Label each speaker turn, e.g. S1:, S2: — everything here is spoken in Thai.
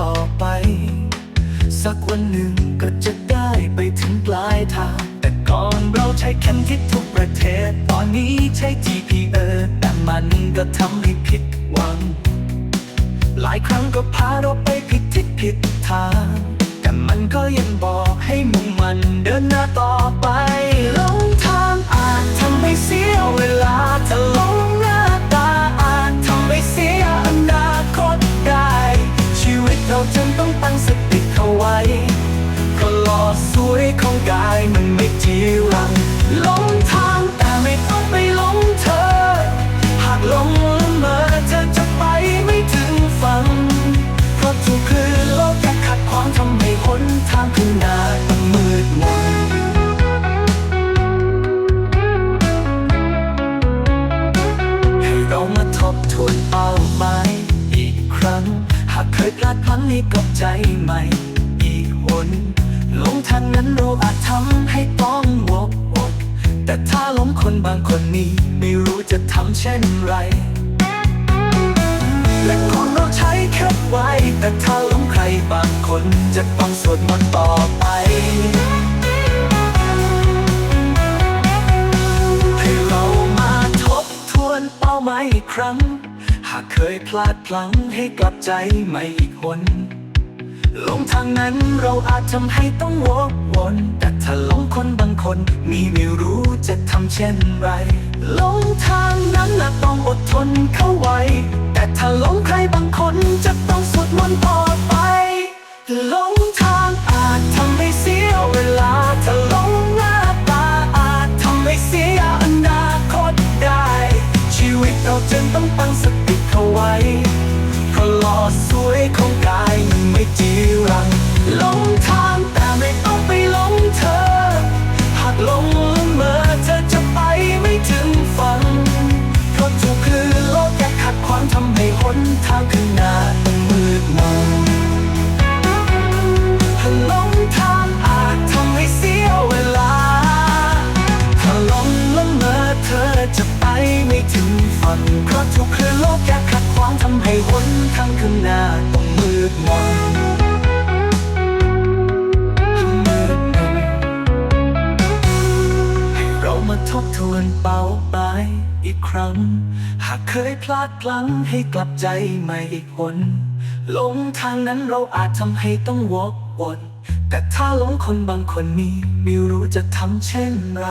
S1: ต่อไป สักวันหนึ่งก็จะได้ไปถึงปลายทาง แต่ก่อนเราใช้แคนทิดทุกประเทศ ตอนนี้ใช้ GPS แต่มันก็ทำให้ผิดหวัง หลายครั้งก็พาเราไปผิดทิศผิดทาง แต่มันก็ยังบอกให้มุ่งมันเดินหน้าต่อไป วนเป้าหมายอีกครั้ง หากเคยพลาดพลั้งนี้กับใจใหม่ อีกหนลงทางนั้นเราอาจทำให้ต้องวกวนแต่ถ้าหลงคนบางคนนี้ไม่รู้จะทำเช่นไร และคนเราใช้แค่ไว้ แต่ถ้าหลงใครบางคนจะต้องสวดมนต์ต่อไปให้เรามาทบทวนเป้าหมายอีกครั้ง หากเคยพลาดพลั้งให้กลับใจใหม่อีกคนลงทางนั้นเราอาจทำให้ต้องวกวนแต่ถ้าหลงคนบางคนมีไม่รู้จะทำเช่นไรหลงทางนั้นน่ะต้องอดทนเข้าไว้ แต่ถ้าหลงใครบางคนจะต้องสวดมนต์ ดสวยของกายมันไม่จีรังหลงทางแต่ไม่ต้องไปหลงเธอ หากหลงเมื่อเธอจะไปไม่ถึงฝั่งเพราะทุกคืนโลกแกขัดขวางทำให้หนทางข้างหน้าต้องมืดมนถ้าหลงทางอาจทำให้เสียเวลา ถ้าหลงละเมอเธอจะไปไม่ถึงฝั่งเพราะทุก ห้หนทางข้างหน้าต้องมืดมนให้เรามาทบทวนเป้าหมายอีกครั้ง หากเคยพลาดพลั้งให้กลับใจใหม่อีกหนหลงทางนั้นเราอาจทำให้ต้องวกวนแต่ถ้าหลงคนบางคนนี้ไม่รู้จะทำเช่นไร